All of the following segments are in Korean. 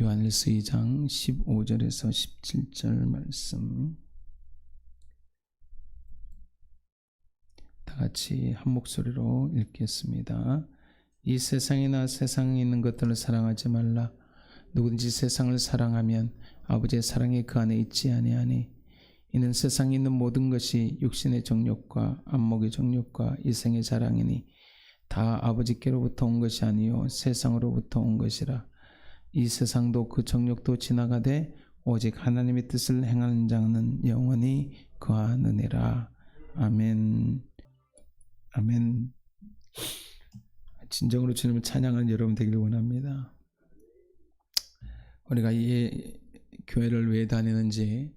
요한일서 2장 15절에서 17절 말씀 다 같이 한 목소리로 읽겠습니다. 이 세상이나 세상에 있는 것들을 사랑하지 말라. 누구든지 세상을 사랑하면 아버지의 사랑이 그 안에 있지 아니하니 이는 세상에 있는 모든 것이 육신의 정욕과 안목의 정욕과 이생의 자랑이니 다 아버지께로부터 온 것이 아니요 세상으로부터 온 것이라 이 세상도 그 정욕도 지나가되 오직 하나님의 뜻을 행하는 자는 영원히 거하느니라. 아멘. 아멘. 진정으로 주님을 찬양하는 여러분 되기를 원합니다. 우리가 이 교회를 왜 다니는지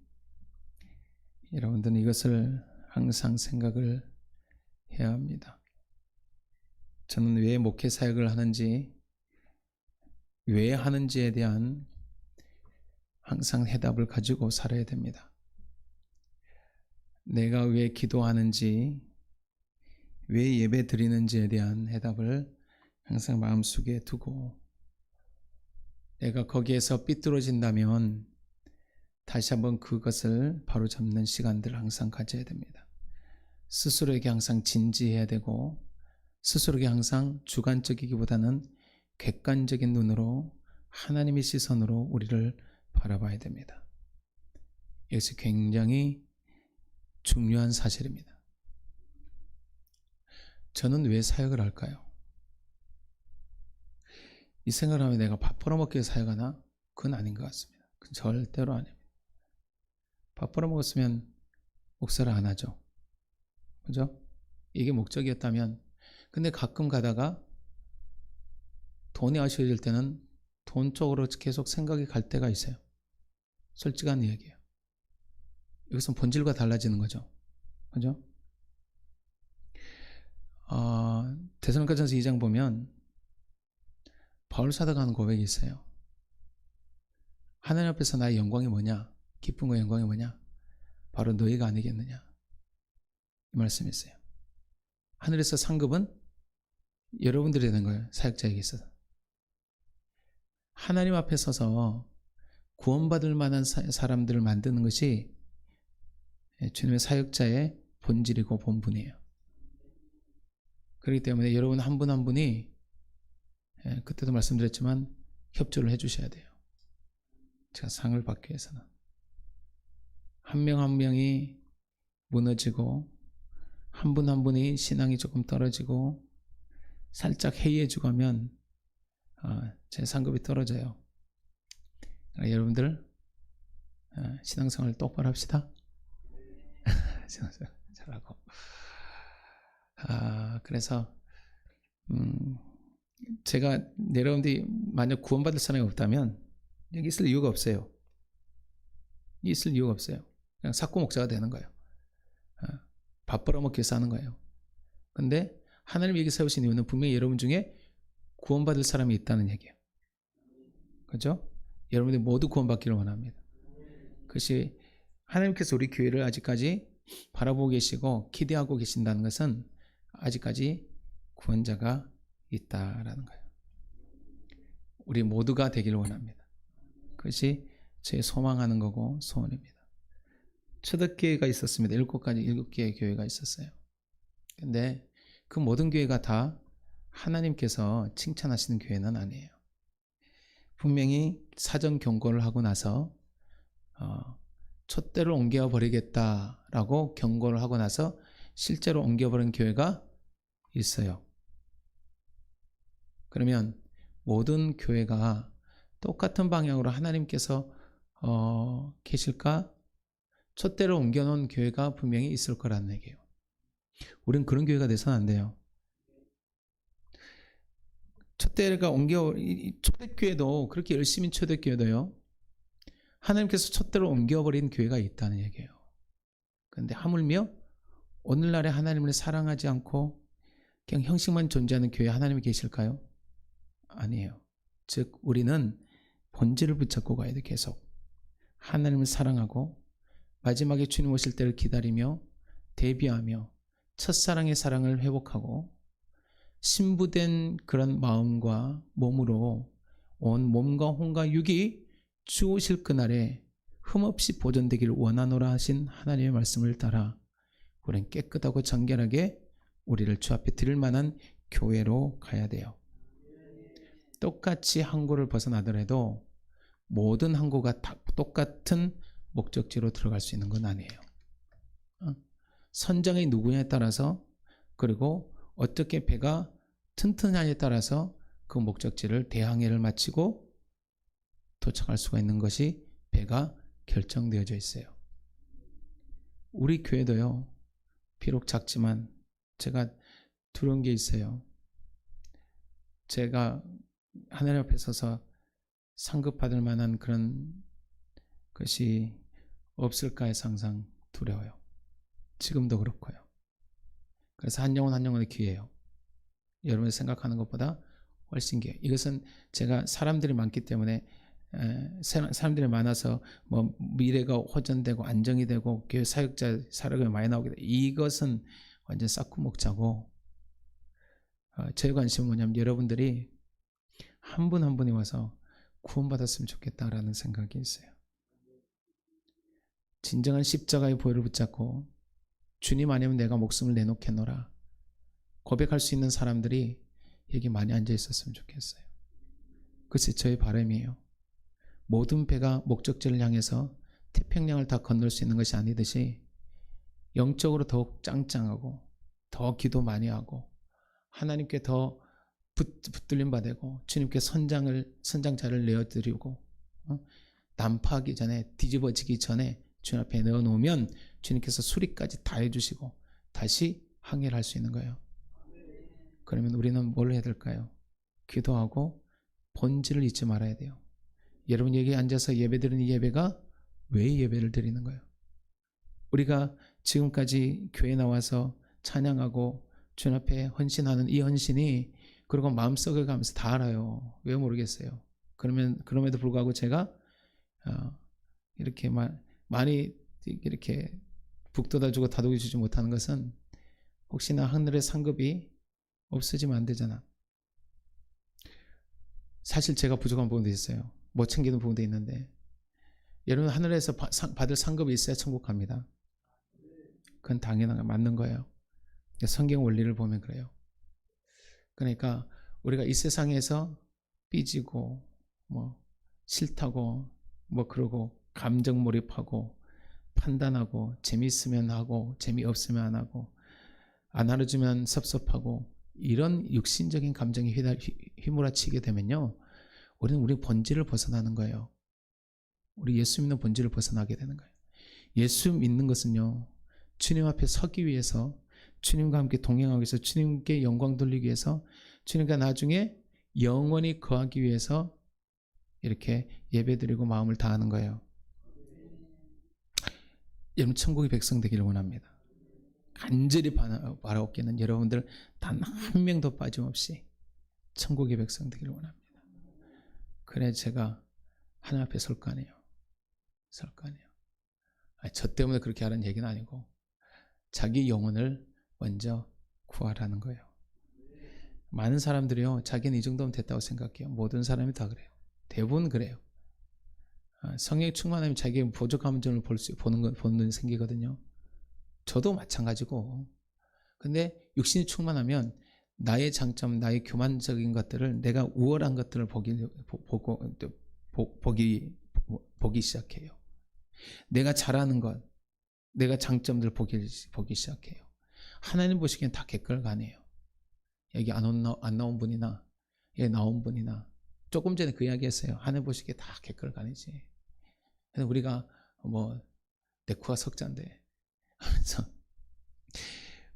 여러분들은 이것을 항상 생각을 해야 합니다. 저는 왜 목회 사역을 하는지, 왜 하는지에 대한 항상 해답을 가지고 살아야 됩니다. 내가 왜 기도하는지, 왜 예배 드리는지에 대한 해답을 항상 마음속에 두고, 내가 거기에서 삐뚤어진다면 다시 한번 그것을 바로 잡는 시간들을 항상 가져야 됩니다. 스스로에게 항상 진지해야 되고 스스로에게 항상 주관적이기보다는 객관적인 눈으로 하나님의 시선으로 우리를 바라봐야 됩니다. 이것이 굉장히 중요한 사실입니다. 저는 왜 사역을 할까요? 이 생각을 하면 내가 밥 벌어먹기 위해 사역하나? 그건 아닌 것 같습니다. 그건 절대로 아닙니다. 밥 벌어먹었으면 목사를 안 하죠. 그죠? 이게 목적이었다면 근데 가끔 가다가 돈이 아쉬워질 때는 돈 쪽으로 계속 생각이 갈 때가 있어요. 솔직한 이야기예요. 이것은 본질과 달라지는 거죠. 그죠? 어, 대선가전서 2장 보면 바울 사도가 하는 고백이 있어요. 하나님 앞에서 나의 영광이 뭐냐? 기쁨과 영광이 뭐냐? 바로 너희가 아니겠느냐? 이 말씀이 있어요. 하늘에서 상급은 여러분들이 되는 거예요. 사역자에게 있어서. 하나님 앞에 서서 구원받을 만한 사람들을 만드는 것이 주님의 사역자의 본질이고 본분이에요. 그렇기 때문에 여러분 한 분한 한 분이 그때도 말씀드렸지만 협조를 해주셔야 돼요. 제가 상을 받기 위해서는. 한 명한 한 명이 무너지고 한 분한 한 분이 신앙이 조금 떨어지고 살짝 해이해지고 하면 아, 제 상급이 떨어져요. 여러분들 아, 신앙생활 똑바로 합시다. 신앙생활 잘하고. 아, 그래서 음, 제가 여러분들이 만약 구원받을 사람이 없다면 여기 있을 이유가 없어요. 있을 이유가 없어요. 그냥 사고 목자가 되는 거예요. 어, 밥 벌어먹기 위해서 하는 거예요. 근데 하나님 여기 세우신 이유는 분명히 여러분 중에 구원받을 사람이 있다는 얘기예요. 그죠? 여러분들 모두 구원받기를 원합니다. 그것이 하나님께서 우리 교회를 아직까지 바라보고 계시고 기대하고 계신다는 것은 아직까지 구원자가 있다라는 거예요. 우리 모두가 되기를 원합니다. 그것이 제 소망하는 거고 소원입니다. 초대교회가 있었습니다. 일곱 가지 일곱 개의 교회가 있었어요. 근데 그 모든 교회가 다 하나님께서 칭찬하시는 교회는 아니에요. 분명히 사전 경고를 하고 나서 어, 촛대를 옮겨 버리겠다라고 경고를 하고 나서 실제로 옮겨 버린 교회가 있어요. 그러면 모든 교회가 똑같은 방향으로 하나님께서 어, 계실까? 촛대를 옮겨놓은 교회가 분명히 있을 거라는 얘기예요. 우리는 그런 교회가 돼서는 안 돼요. 촛대가 옮겨 초대교회도 그렇게 열심히 초대교회도요. 하나님께서 촛대를 옮겨버린 교회가 있다는 얘기예요. 그런데 하물며 오늘날에 하나님을 사랑하지 않고 그냥 형식만 존재하는 교회 하나님이 계실까요? 아니에요. 즉 우리는 본질을 붙잡고 가야 돼 계속 하나님을 사랑하고 마지막에 주님 오실 때를 기다리며 대비하며 첫사랑의 사랑을 회복하고 신부된 그런 마음과 몸으로 온 몸과 혼과 육이 주 오실 그날에 흠없이 보존되기를 원하노라 하신 하나님의 말씀을 따라 우리는 깨끗하고 정결하게 우리를 주 앞에 드릴 만한 교회로 가야 돼요. 똑같이 항구를 벗어나더라도 모든 항구가 다 똑같은 목적지로 들어갈 수 있는 건 아니에요. 어? 선장이 누구냐에 따라서 그리고 어떻게 배가 튼튼하냐에 따라서 그 목적지를 대항해를 마치고 도착할 수가 있는 것이 배가 결정되어져 있어요. 우리 교회도요. 비록 작지만 제가 두려운 게 있어요. 제가 하늘 앞에 서서 상급 받을 만한 그런 것이 없을까 해서 항상 두려워요. 지금도 그렇고요. 그래서 한 영혼 한 영혼의 기회예요. 여러분이 생각하는 것보다 훨씬 기회. 이것은 제가 사람들이 많기 때문에 사람들이 많아서 뭐 미래가 호전되고 안정이 되고 교회 사역자 사역이 많이 나오게 돼. 이것은 완전 싹구 먹자고. 어, 제 관심은 뭐냐면 여러분들이 한분한 분이 와서 구원받았으면 좋겠다라는 생각이 있어요. 진정한 십자가의 보혈을 붙잡고 주님 아니면 내가 목숨을 내놓겠노라 고백할 수 있는 사람들이 여기 많이 앉아 있었으면 좋겠어요. 그것이 저의 바람이에요. 모든 배가 목적지를 향해서 태평양을 다 건널 수 있는 것이 아니듯이 영적으로 더욱 짱짱하고 더 기도 많이 하고 하나님께 더 붙, 붙들림 받고 주님께 선장을 선장자를 내어드리고 어? 난파하기 전에 뒤집어지기 전에 주님 앞에 넣어놓으면 주님께서 수리까지 다 해주시고 다시 항해를 할 수 있는 거예요. 그러면 우리는 뭘 해야 될까요? 기도하고 본질을 잊지 말아야 돼요. 여러분 여기 앉아서 예배 드리는 이 예배가 왜 예배를 드리는 거예요? 우리가 지금까지 교회 나와서 찬양하고 주님 앞에 헌신하는 이 헌신이 그리고 마음속에 가면서 다 알아요. 왜 모르겠어요. 그러면 그럼에도 불구하고 제가 어, 이렇게 마, 많이 이렇게 북돋아주고 다독여주지 못하는 것은 혹시나 하늘의 상급이 없어지면 안 되잖아. 사실 제가 부족한 부분도 있어요. 못 챙기는 부분도 있는데 여러분 하늘에서 받을 상급이 있어야 천국 갑니다. 그건 당연한 거 맞는 거예요. 성경 원리를 보면 그래요. 그러니까 우리가 이 세상에서 삐지고 뭐 싫다고 뭐 그러고 감정 몰입하고 판단하고 재미있으면 하고 재미없으면 안 하고 안 알아주면 섭섭하고 이런 육신적인 감정이 휘달- 휘- 휘몰아치게 되면요 우리는 우리 본질을 벗어나는 거예요 우리 예수 믿는 본질을 벗어나게 되는 거예요 예수 믿는 것은요 주님 앞에 서기 위해서 주님과 함께 동행하기 위해서 주님께 영광 돌리기 위해서 주님과 나중에 영원히 거하기 위해서 이렇게 예배드리고 마음을 다하는 거예요. 여러분 천국의 백성 되기를 원합니다. 간절히 바라- 바라옵기는 여러분들 단 한 명도 빠짐없이 천국의 백성 되기를 원합니다. 그래 제가 하나님 앞에 설 거 아니에요. 설 거 아니에요. 아니, 저 때문에 그렇게 하는 얘기는 아니고 자기 영혼을 먼저 구하라는 거예요. 많은 사람들이요, 자기는 이 정도면 됐다고 생각해요. 모든 사람이 다 그래요. 대부분 그래요. 아, 성령 충만하면 자기의 부족한 점을 볼 수, 보는 거, 보는 눈이 생기거든요. 저도 마찬가지고. 근데 육신이 충만하면 나의 장점, 나의 교만적인 것들을 내가 우월한 것들을 보기, 보- 보고, 보, 보기, 보기 시작해요. 내가 잘하는 것, 내가 장점들 보기, 보기 시작해요. 하나님 보시기엔 다 객관간이에요. 여기 안, 온, 안 나온 분이나 여기 나온 분이나 조금 전에 그 이야기 했어요. 하나님 보시기에 다 객관간이지. 근데 우리가 뭐내 코가 석자인데 하면서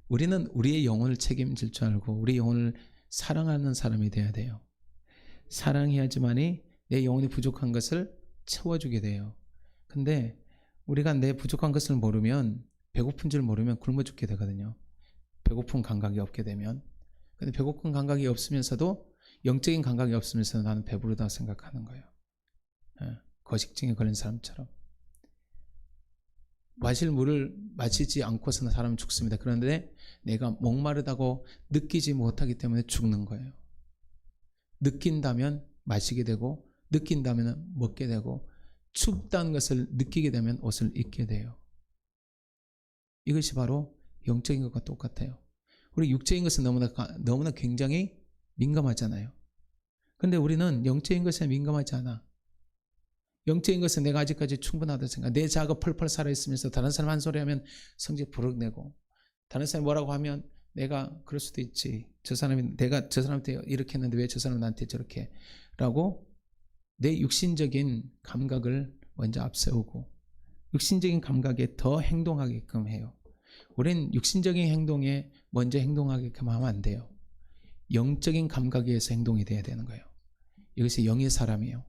우리는 우리의 영혼을 책임질 줄 알고 우리 영혼을 사랑하는 사람이 돼야 돼요. 사랑해야지만이 내 영혼이 부족한 것을 채워주게 돼요. 근데 우리가 내 부족한 것을 모르면 배고픈 줄 모르면 굶어 죽게 되거든요. 배고픈 감각이 없게 되면. 근데 배고픈 감각이 없으면서도 영적인 감각이 없으면서 나는 배부르다 생각하는 거예요. 예, 거식증에 걸린 사람처럼. 마실 물을 마시지 않고서는 사람은 죽습니다. 그런데 내가 목마르다고 느끼지 못하기 때문에 죽는 거예요. 느낀다면 마시게 되고 느낀다면 먹게 되고 춥다는 것을 느끼게 되면 옷을 입게 돼요. 이것이 바로 영적인 것과 똑같아요. 우리 육적인 것은 너무나 가- 너무나 굉장히 민감하잖아요. 근데 우리는 영적인 것에 민감하지 않아. 영적인 것은 내가 아직까지 충분하다 생각. 내 자아가 펄펄 살아 있으면서 다른 사람 한 소리 하면 성질 부럭내고 다른 사람이 뭐라고 하면 내가 그럴 수도 있지. 저 사람이 내가 저 사람한테 이렇게 했는데 왜 저 사람 나한테 저렇게 라고 내 육신적인 감각을 먼저 앞세우고 육신적인 감각에 더 행동하게끔 해요. 우리는 육신적인 행동에 먼저 행동하게끔 하면 안 돼요. 영적인 감각에 의해서 행동이 돼야 되는 거예요. 이것이 영의 사람이에요.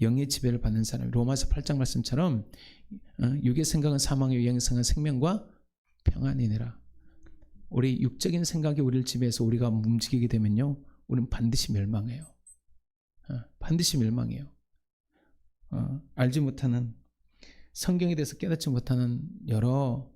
영의 지배를 받는 사람. 로마서 8장 말씀처럼 어, 육의 생각은 사망의 영의 생각은 생명과 평안이니라. 우리 육적인 생각이 우리를 지배해서 우리가 움직이게 되면요. 우리는 반드시 멸망해요. 어, 반드시 멸망해요. 어, 알지 못하는 성경에 대해서 깨닫지 못하는 여러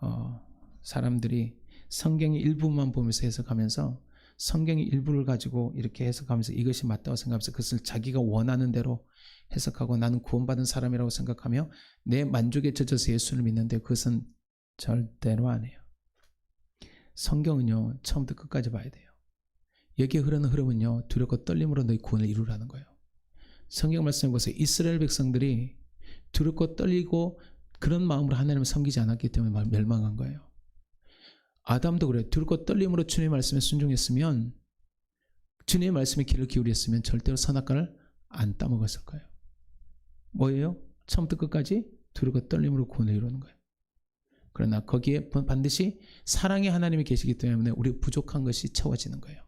어, 사람들이 성경의 일부만 보면서 해석하면서 성경의 일부를 가지고 이렇게 해석하면서 이것이 맞다고 생각하면서 그것을 자기가 원하는 대로 해석하고 나는 구원받은 사람이라고 생각하며 내 만족에 젖어서 예수를 믿는데 그것은 절대로 아니에요. 성경은요 처음부터 끝까지 봐야 돼요. 여기에 흐르는 흐름은요 두렵고 떨림으로 너희 구원을 이루라는 거예요. 성경 말씀해 보세요. 이스라엘 백성들이 두렵고 떨리고 그런 마음으로 하나님을 섬기지 않았기 때문에 멸망한 거예요. 아담도 그래. 두렵고 떨림으로 주님의 말씀에 순종했으면 주님의 말씀에 귀를 기울였으면 절대로 선악과를 안 따먹었을 거예요. 뭐예요? 처음부터 끝까지 두렵고 떨림으로 구원을 이루는 거예요. 그러나 거기에 반드시 사랑의 하나님이 계시기 때문에 우리 부족한 것이 채워지는 거예요.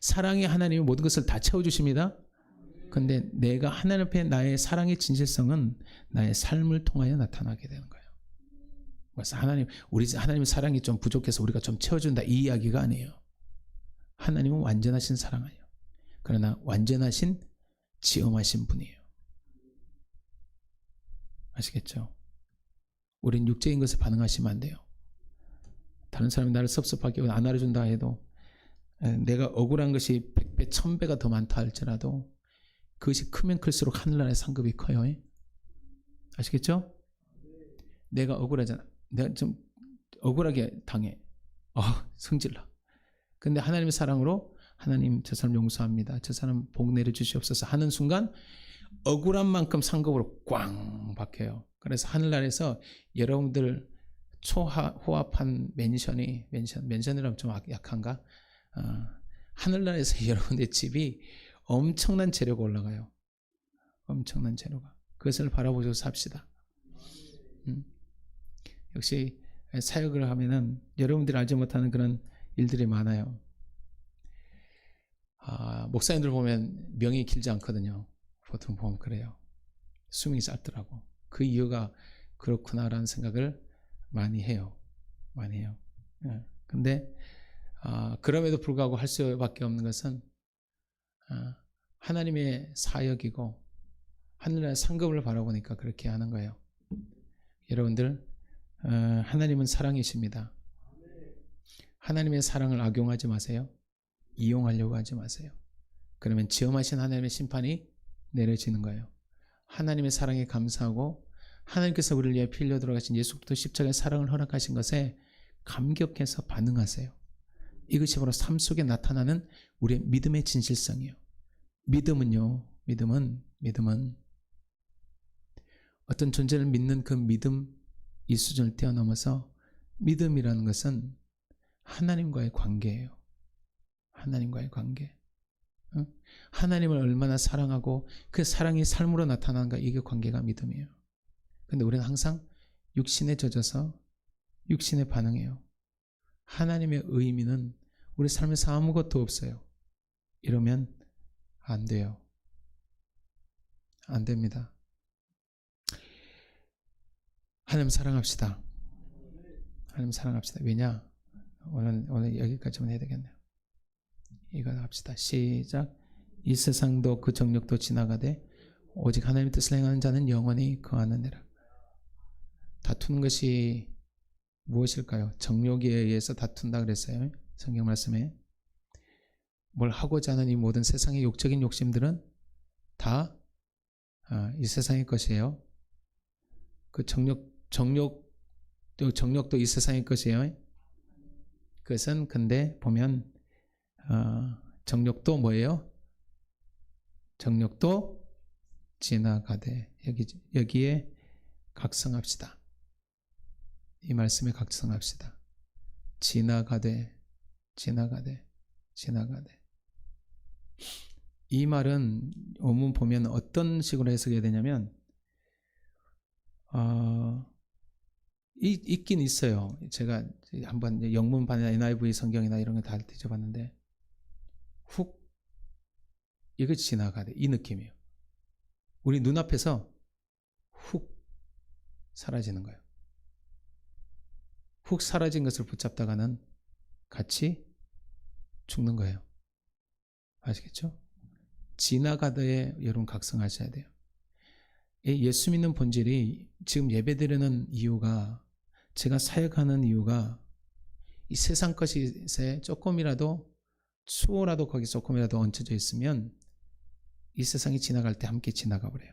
사랑의 하나님이 모든 것을 다 채워주십니다. 근데 내가 하나님 앞에 나의 사랑의 진실성은 나의 삶을 통하여 나타나게 되는 거예요. 그래서 하나님, 우리 하나님의 사랑이 좀 부족해서 우리가 좀 채워준다 이 이야기가 아니에요. 하나님은 완전하신 사랑이에요. 그러나 완전하신 지엄하신 분이에요. 아시겠죠? 우린 육적인 것에 반응하시면 안 돼요. 다른 사람이 나를 섭섭하게 안 알아준다 해도 내가 억울한 것이 100배, 1000배가 더 많다 할지라도 그것이 크면 클수록 하늘나라의 상급이 커요. 아시겠죠? 내가 억울하잖아. 내가 좀 억울하게 당해. 어, 성질나. 근데 하나님의 사랑으로 하나님 저 사람 용서합니다. 저 사람 복 내려 주시옵소서 하는 순간 억울한 만큼 상급으로 꽝 박혀요. 그래서 하늘나라에서 여러분들 초호합한 맨션이 맨션 맨션이라면 좀 약한가? 어, 하늘나라에서 여러분의 집이 엄청난 재료가 올라가요. 엄청난 재료가. 그것을 바라보고 삽시다. 음. 역시 사역을 하면은 여러분들이 알지 못하는 그런 일들이 많아요. 아, 목사님들 보면 명이 길지 않거든요. 보통 보면 그래요. 수명이 짧더라고. 그 이유가 그렇구나라는 생각을 많이 해요. 많이 해요. 예. 근데 아, 그럼에도 불구하고 할 수밖에 없는 것은 아, 하나님의 사역이고 하늘의 상급을 바라보니까 그렇게 하는 거예요. 여러분들 어, 하나님은 사랑이십니다. 하나님의 사랑을 악용하지 마세요. 이용하려고 하지 마세요. 그러면 지엄하신 하나님의 심판이 내려지는 거예요. 하나님의 사랑에 감사하고 하나님께서 우리를 위해 피 흘려 들어가신 예수부터 십자가의 사랑을 허락하신 것에 감격해서 반응하세요. 이것이 바로 삶 속에 나타나는 우리의 믿음의 진실성이에요. 믿음은요, 믿음은, 믿음은 어떤 존재를 믿는 그 믿음 이 수준을 뛰어넘어서 믿음이라는 것은 하나님과의 관계예요. 하나님과의 관계. 응? 하나님을 얼마나 사랑하고 그 사랑이 삶으로 나타나는가 이게 관계가 믿음이에요. 근데 우리는 항상 육신에 젖어서 육신에 반응해요. 하나님의 의미는 우리 삶에서 아무것도 없어요. 이러면 안 돼요. 안 됩니다. 하나님 사랑합시다. 하나님 사랑합시다. 왜냐? 오늘 오늘 여기까지만 해야 되겠네요. 이거 합시다. 시작. 이 세상도 그 정력도 지나가되 오직 하나님의 뜻을 행하는 자는 영원히 거하느니라. 다투는 것이 무엇일까요? 정욕에 의해서 다툰다 그랬어요. 성경 말씀에 뭘 하고자 하는 이 모든 세상의 욕적인 욕심들은 다 아, 이 세상의 것이에요. 그 정욕 정욕 또 정욕도 이 세상의 것이에요. 그것은 근데 보면 어, 정욕도 뭐예요? 정욕도 지나가되 여기 여기에 각성합시다. 이 말씀에 각성합시다. 지나가되 지나가되 지나가되 이 말은 원문 보면 어떤 식으로 해석해야 되냐면 어, 이, 있긴 있어요. 제가 한번 이제 영문판이나 NIV 성경이나 이런 거 다 뒤져봤는데 훅 이거 지나가대 이 느낌이에요. 우리 눈앞에서 훅 사라지는 거예요. 훅 사라진 것을 붙잡다가는 같이 죽는 거예요. 아시겠죠? 지나가다에 여러분 각성하셔야 돼요. 이 예수 믿는 본질이 지금 예배드리는 이유가 제가 사역하는 이유가 이 세상 것에 조금이라도 수호라도 거기 조금이라도 얹혀져 있으면 이 세상이 지나갈 때 함께 지나가 버려요.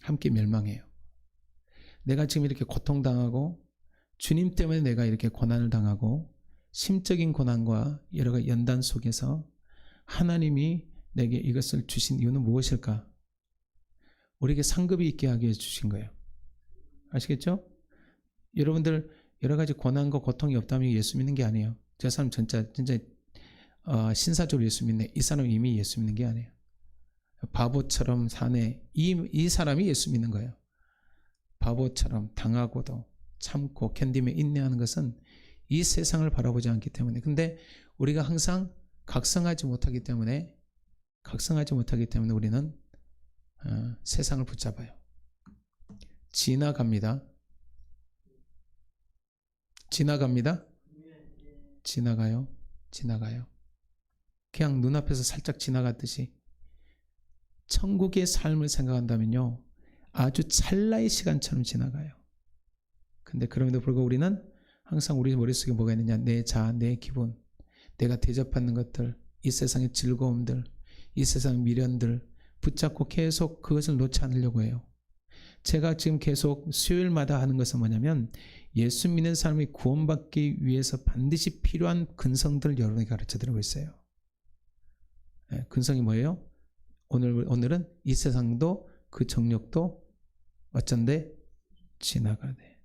함께 멸망해요. 내가 지금 이렇게 고통당하고 주님 때문에 내가 이렇게 고난을 당하고 심적인 고난과 여러 가지 연단 속에서 하나님이 내게 이것을 주신 이유는 무엇일까? 우리에게 상급이 있게 하게 주신 거예요. 아시겠죠? 여러분들 여러 가지 고난과 고통이 없다면 예수 믿는 게 아니에요. 저 사람 진짜 진짜 어, 신사적으로 예수 믿네. 이 사람 이미 예수 믿는 게 아니에요. 바보처럼 사네. 이, 이 사람이 예수 믿는 거예요. 바보처럼 당하고도 참고 견디며 인내하는 것은 이 세상을 바라보지 않기 때문에. 근데 우리가 항상 각성하지 못하기 때문에 각성하지 못하기 때문에 우리는 어, 세상을 붙잡아요. 지나갑니다. 지나갑니다. 지나가요. 지나가요. 그냥 눈앞에서 살짝 지나갔듯이 천국의 삶을 생각한다면요. 아주 찰나의 시간처럼 지나가요. 근데 그럼에도 불구하고 우리는 항상 우리 머릿속에 뭐가 있느냐. 내 자, 내 기분, 내가 대접받는 것들, 이 세상의 즐거움들, 이 세상 미련들 붙잡고 계속 그것을 놓지 않으려고 해요. 제가 지금 계속 수요일마다 하는 것은 뭐냐면 예수 믿는 사람이 구원받기 위해서 반드시 필요한 근성들을 여러분에게 가르쳐 드리고 있어요. 네, 근성이 뭐예요? 오늘, 오늘은 이 세상도 그 정력도 어쩐데 지나가네.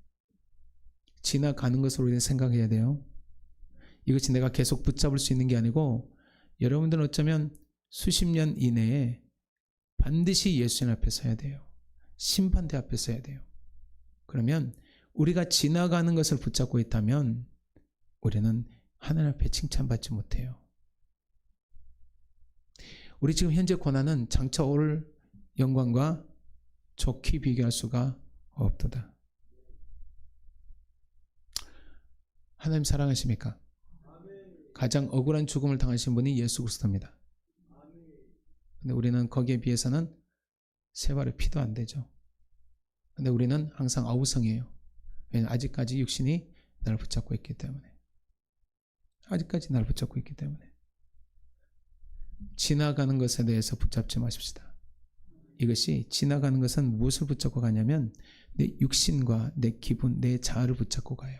지나가는 것으로 우리는 생각해야 돼요. 이것이 내가 계속 붙잡을 수 있는 게 아니고 여러분들은 어쩌면 수십 년 이내에 반드시 예수님 앞에 서야 돼요. 심판대 앞에 서야 돼요. 그러면 우리가 지나가는 것을 붙잡고 있다면 우리는 하나님 앞에 칭찬받지 못해요. 우리 지금 현재 고난은 장차 올 영광과 좋게 비교할 수가 없도다. 하나님 사랑하십니까? 가장 억울한 죽음을 당하신 분이 예수 그리스도입니다. 근데 우리는 거기에 비해서는 세 발의 피도 안 되죠. 근데 우리는 항상 아우성이에요. 왜냐하면 아직까지 육신이 날 붙잡고 있기 때문에. 아직까지 날 붙잡고 있기 때문에. 지나가는 것에 대해서 붙잡지 마십시다. 이것이 지나가는 것은 무엇을 붙잡고 가냐면 내 육신과 내 기분, 내 자아를 붙잡고 가요.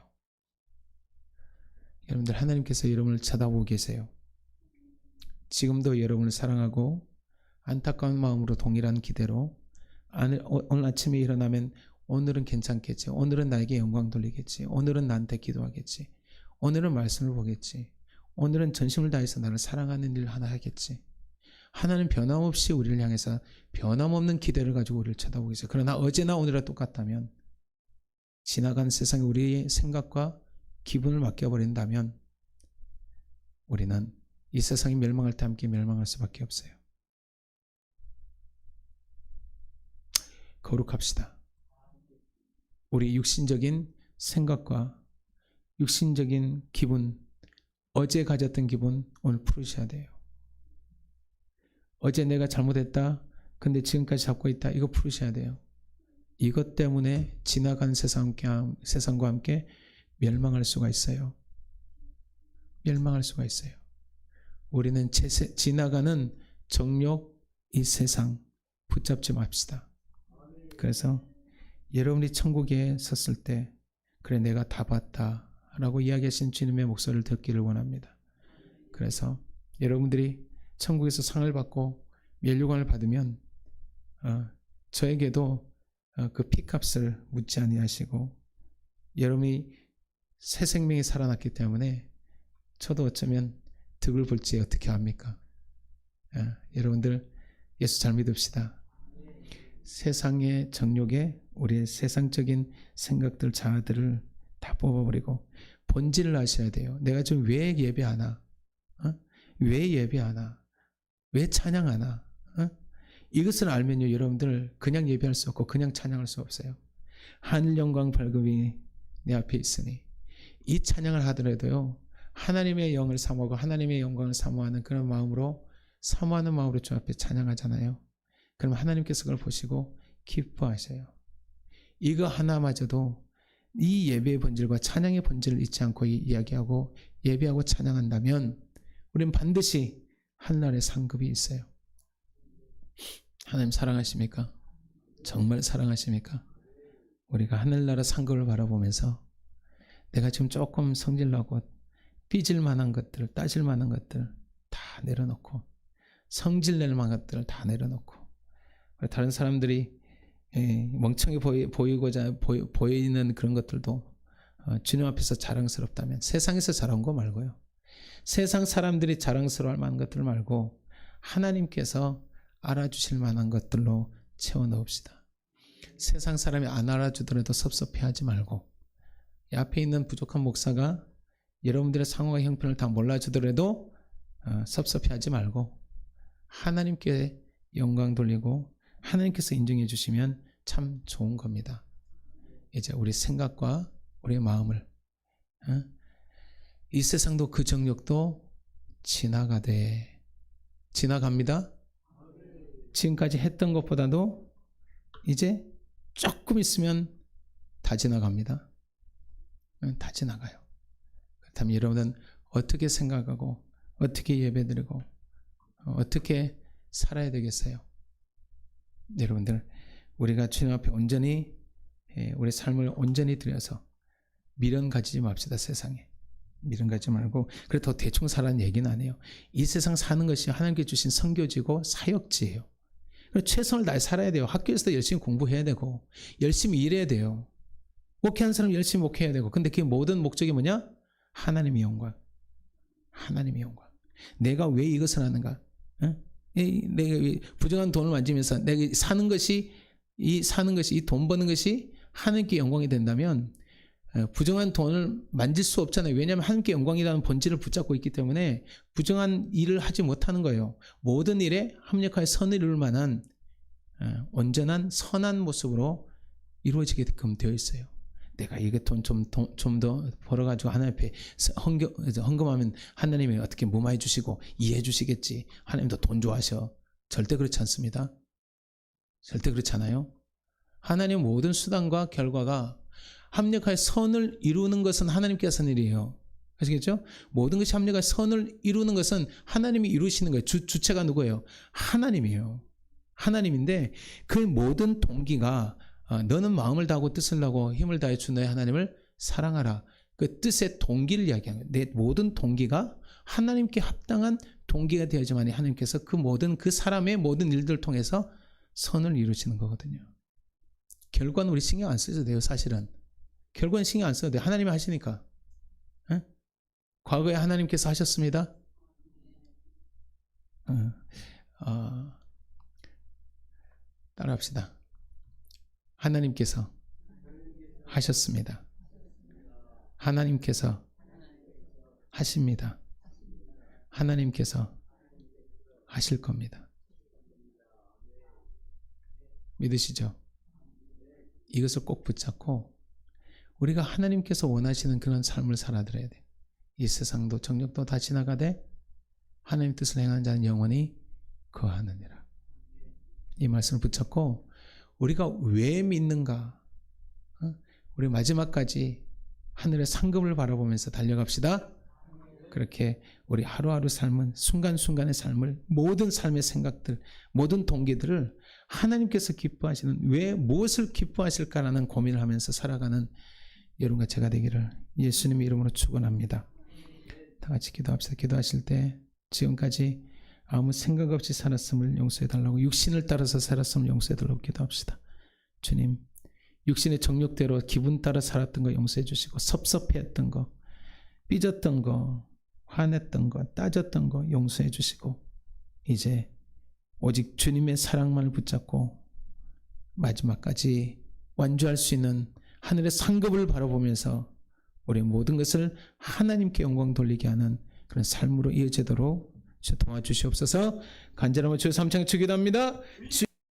여러분들 하나님께서 여러분을 쳐다보고 계세요. 지금도 여러분을 사랑하고 안타까운 마음으로 동일한 기대로 오늘 아침에 일어나면 오늘은 괜찮겠지. 오늘은 나에게 영광 돌리겠지. 오늘은 나한테 기도하겠지. 오늘은 말씀을 보겠지. 오늘은 전심을 다해서 나를 사랑하는 일 하나 하겠지. 하나는 변함없이 우리를 향해서 변함없는 기대를 가지고 우리를 쳐다보고 계세요. 그러나 어제나 오늘과 똑같다면 지나간 세상에 우리의 생각과 기분을 맡겨버린다면 우리는 이 세상이 멸망할 때 함께 멸망할 수밖에 없어요. 거룩합시다. 우리 육신적인 생각과 육신적인 기분, 어제 가졌던 기분 오늘 풀으셔야 돼요. 어제 내가 잘못했다. 근데 지금까지 잡고 있다. 이거 풀으셔야 돼요. 이것 때문에 지나간 세상과, 함께 멸망할 수가 있어요. 멸망할 수가 있어요. 우리는 제- 지나가는 정욕 이 세상 붙잡지 맙시다. 그래서 여러분이 천국에 섰을 때 그래 내가 다 봤다 라고 이야기하신 주님의 목소리를 듣기를 원합니다. 그래서 여러분들이 천국에서 상을 받고 멸류관을 받으면 어, 저에게도 어, 그 피값을 묻지 아니하시고 여러분이 새 생명이 살아났기 때문에 저도 어쩌면 득을 볼지 어떻게 합니까? 예, 여러분들 예수 잘 믿읍시다. 세상의 정욕에 우리의 세상적인 생각들, 자아들을 다 뽑아버리고 본질을 아셔야 돼요. 내가 지금 왜 예배하나? 어? 왜 예배하나? 왜 찬양하나? 어? 이것을 알면요, 여러분들 그냥 예배할 수 없고 그냥 찬양할 수 없어요. 하늘 영광 발급이 내 앞에 있으니 이 찬양을 하더라도요, 하나님의 영을 사모하고 하나님의 영광을 사모하는 그런 마음으로 사모하는 마음으로 주 앞에 찬양하잖아요. 그럼 하나님께서 그걸 보시고 기뻐하셔요. 이거 하나마저도 이 예배의 본질과 찬양의 본질을 잊지 않고 이- 이야기하고 예배하고 찬양한다면 우리는 반드시 한날의 상급이 있어요. 하나님 사랑하십니까? 정말 사랑하십니까? 우리가 하늘나라 상급을 바라보면서 내가 지금 조금 성질나고 삐질 만한 것들, 따질 만한 것들 다 내려놓고 성질 낼 만한 것들을 다 내려놓고 다른 사람들이 예, 멍청해 보이, 보이고자 보이, 보이는 그런 것들도 어, 주님 앞에서 자랑스럽다면 세상에서 자랑한 거 말고요. 세상 사람들이 자랑스러워할 만한 것들 말고 하나님께서 알아주실 만한 것들로 채워 넣읍시다. 세상 사람이 안 알아주더라도 섭섭해하지 말고 이 앞에 있는 부족한 목사가 여러분들의 상호와 형편을 다 몰라주더라도 어, 섭섭해하지 말고 하나님께 영광 돌리고 하나님께서 인정해 주시면 참 좋은 겁니다. 이제 우리 생각과 우리의 마음을 어? 이 세상도 그 정욕도 지나가되 지나갑니다. 지금까지 했던 것보다도 이제 조금 있으면 다 지나갑니다. 응, 다 지나가요. 그렇다면 여러분은 어떻게 생각하고 어떻게 예배드리고 어, 어떻게 살아야 되겠어요? 여러분들 우리가 주님 앞에 온전히 예, 우리 삶을 온전히 들여서 미련 가지지 맙시다 세상에. 미련 가지 말고. 그래 더 대충 살라는 얘기는 아니에요. 이 세상 사는 것이 하나님께 주신 선교지고 사역지예요. 최선을 다해 살아야 돼요. 학교에서도 열심히 공부해야 되고 열심히 일해야 돼요. 목회하는 사람 열심히 목회해야 되고. 근데 그 모든 목적이 뭐냐? 하나님의 영광. 하나님의 영광. 내가 왜 이것을 하는가? 응? 이- 내가 이 부정한 돈을 만지면서 내가 사는 것이 이 사는 것이 이 돈 버는 것이 하나님께 영광이 된다면 어, 부정한 돈을 만질 수 없잖아요. 왜냐하면 하나님께 영광이라는 본질을 붙잡고 있기 때문에 부정한 일을 하지 못하는 거예요. 모든 일에 합력하여 선을 이룰 만한 어, 온전한 선한 모습으로 이루어지게끔 되어 있어요. 내가 이게 돈 좀 좀 더 벌어가지고 하나님 앞에 헌금, 헌금하면 하나님이 어떻게 무마해 주시고 이해해 주시겠지. 하나님도 돈 좋아하셔. 절대 그렇지 않습니다. 절대 그렇지 않아요. 하나님 모든 수단과 결과가 합력하여 선을 이루는 것은 하나님께서 하는 일이에요. 아시겠죠? 모든 것이 합력하여 선을 이루는 것은 하나님이 이루시는 거예요. 주, 주체가 누구예요? 하나님이에요. 하나님인데 그 모든 동기가 어, 너는 마음을 다하고 뜻을 다하고 힘을 다해 주 너의 하나님을 사랑하라. 그 뜻의 동기를 이야기하는. 내 모든 동기가 하나님께 합당한 동기가 되어야지만 하나님께서 그 모든 그 사람의 모든 일들을 통해서 선을 이루시는 거거든요. 결과는 우리 신경 안 쓰셔도 돼요, 사실은. 결과는 신경 안 써도 돼요. 하나님이 하시니까. 에? 과거에 하나님께서 하셨습니다. 어, 어, 따라합시다. 하나님께서 하셨습니다. 하나님께서 하십니다. 하나님께서 하실 겁니다. 믿으시죠? 이것을 꼭 붙잡고 우리가 하나님께서 원하시는 그런 삶을 살아들어야 돼. 이 세상도 정력도 다 지나가되 하나님 뜻을 행하는 자는 영원히 거하느니라. 이 말씀을 붙잡고 우리가 왜 믿는가? 어? 우리 마지막까지 하늘의 상급을 바라보면서 달려갑시다. 그렇게 우리 하루하루 삶은 순간순간의 삶을 모든 삶의 생각들, 모든 동기들을 하나님께서 기뻐하시는 왜 무엇을 기뻐하실까라는 고민을 하면서 살아가는 여러분과 제가 되기를 예수님의 이름으로 축원합니다. 다 같이 기도합시다. 기도하실 때 지금까지 아무 생각 없이 살았음을 용서해 달라고 육신을 따라서 살았음을 용서해 달라고 기도합시다. 주님, 육신의 정욕대로 기분 따라 살았던 거 용서해 주시고 섭섭해했던 거, 삐졌던 거, 화냈던 거, 따졌던 거 용서해 주시고 이제 오직 주님의 사랑만을 붙잡고 마지막까지 완주할 수 있는 하늘의 상급을 바라보면서 우리 모든 것을 하나님께 영광 돌리게 하는 그런 삶으로 이어지도록 주 도와주시옵소서 간절함을 주 삼창 주기도합니다. 주